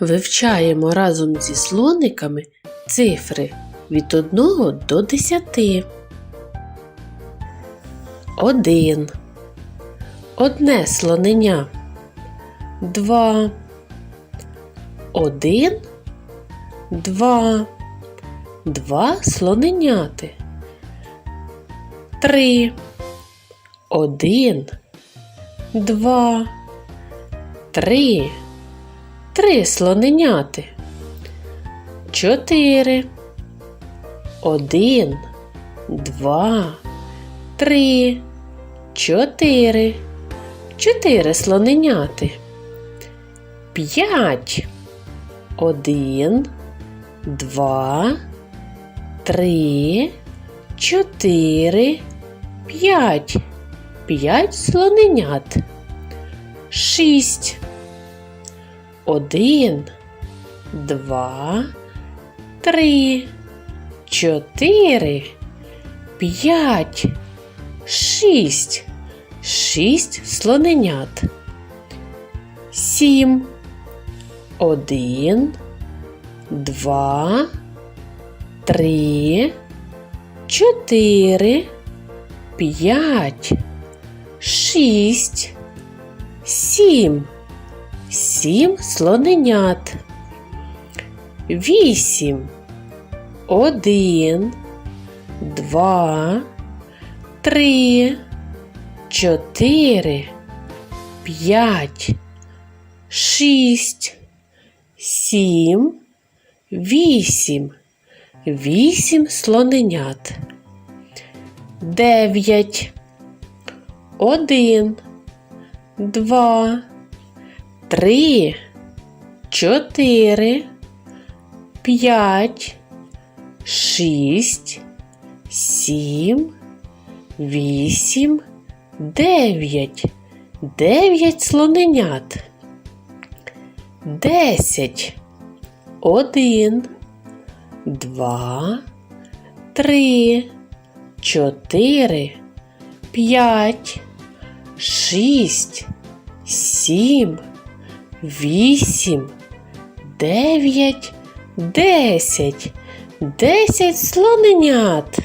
Вивчаємо разом зі слониками цифри від 1 до 10. Один. Одне слоненя. Два. Один. Два. Два слоненяти. Три. Один. Два. Три. Три слоненяти. Чотири. Один. Два. Три. Чотири. Чотири слоненяти. П'ять. Один. Два. Три. Чотири. П'ять. П'ять слоненят. Шість. Один. Два. Три. Чотири. П'ять. Шість. Шість слоненят. Сім. Один. Два. Три. Чотири. П'ять. Шість. Сім. Сім слоненят. Вісім. Один. Два. Три. Чотири. П'ять. Шість. Сім. Вісім. Вісім слоненят. Дев'ять. Один. Два. Три. Чотири. П'ять. Шість. Сім. Вісім. Дев'ять. Дев'ять слоненят. Десять. Один. Два. Три. Чотири. П'ять. Шість. Сім. Вісім. Дев'ять. Десять. Десять слоненят.